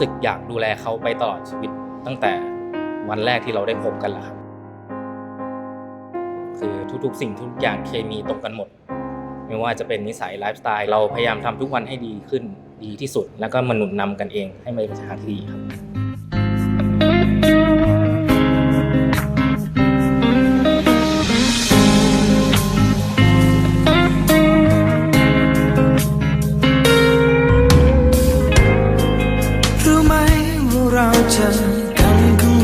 สึกอยากดูแลเขาไปตลอดชีวิต ตั้งแต่วันแรกที่เราได้พบกันแล้วครับ คือทุกๆ สิ่งทุกอย่างเคมีตรงกันหมด ไม่ว่าจะเป็นนิสัยไลฟ์สไตล์เราพยายามทำทุกวันให้ดีขึ้นดีที่สุด แล้วก็มาหนุนนำกันเองให้มันเป็นทางที่ดีครับ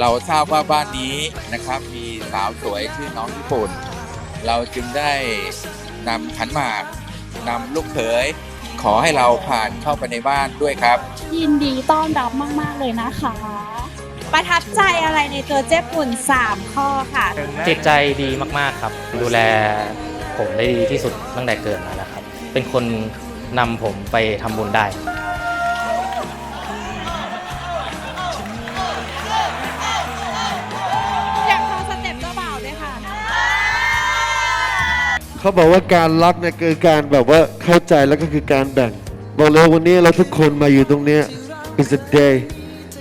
เราทราบว่าบ้านนี้นะครับมีสาวสวยชื่อน้องญี่ปุ่น เราจึงได้นำขันหมากนำลูกเขยขอให้เราผ่านเข้าไปในบ้านด้วยครับ ยินดีต้อนรับมาก ๆ เลยนะคะ ประทับใจอะไรในตัวเจ๊ปุ่น 3 ข้อค่ะ จิตใจดีมากๆครับ ดูแลผมได้ดีที่สุดตั้งแต่เกิดมาแล้วครับ เป็นคนนำผมไปทำบุญได้ เขาบอกว่าการรักเนี่ยคือการแบบว่าเข้าใจแล้วก็คือการแบ่ง บอกเลยว่าวันนี้เราทุกคนมาอยู่ตรงเนี้ย is a day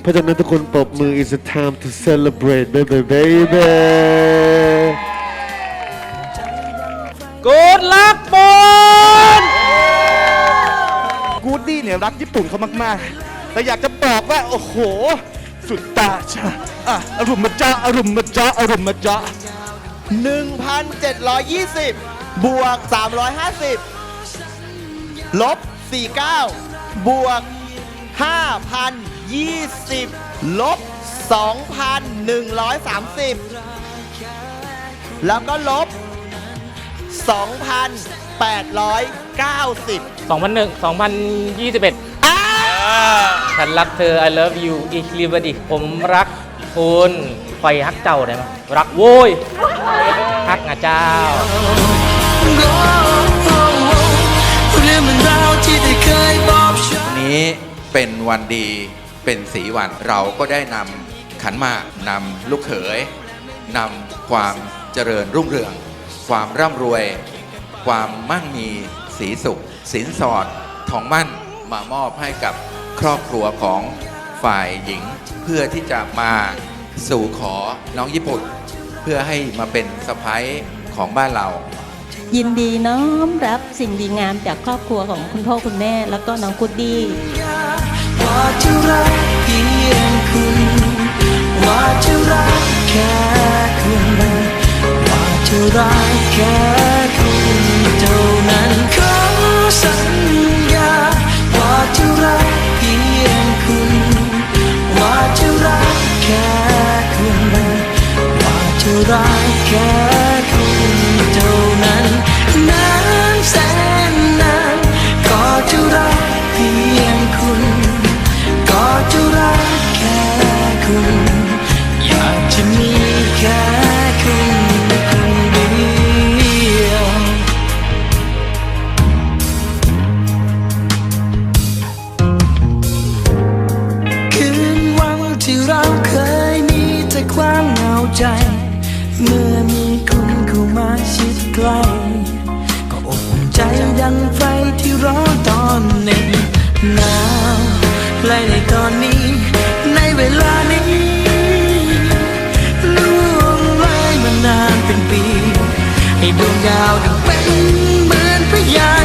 เพราะฉะนั้นทุกคนปรบมือ is a time to celebrate baby baby กูดลักบอลกูดดี้เนี่ยรักญี่ปุ่นเขามากๆ แต่อยากจะบอกว่า โอ้โห สุดตาชาอะอารมณ์มาจ้าอารมณ์มาจ้าอารมณ์มาจ้า1,720 บวก 350 ลบ 49 บวก 5,020 ลบ 2,130 แล้วก็ลบ 2,890 2001 2021อ้าฉันรักเธอ I love you ich liebe dich ผมรักคุณไฟฮักเจ้าได้ไหมรักโว้ยฮักงาเจ้าเรื่องมั นี้เป็นวันดีเป็นสีวันเราก็ได้นำขันมากนำลูกเขยนำความเจริญรุ่งเรือง ความร่ำรวย ความมั่งมีสีสุข สินสอดทองมั่นมามอบให้กับครอบครัวของฝ่ายหญิง เพื่อที่จะมาสู่ขอน้องญี่ปุ่น เพื่อให้มาเป็นสะพ้ายของบ้านเรา ยินดีน้อมรับสิ่งดีงามจากครอบครัวของคุณพ่อคุณแม่ แล้วก็น้องกุดดี้ว่าจะรักเพียงคุณว่าจะรักแค่คุณว่าจะรักแค่คุณเท่านั้น มีแต่ความเหงาใจ เมื่อมีคุณเข้ามาชิดใกล้ก็อบอุ่นใจดังไฟที่ร้อนตอนหน็บหนาวและในตอนนี้ ในเวลานี้ล่วงเลยมานานเป็นปี ให้ดวงดาวดังเป็นเหมือนพยาน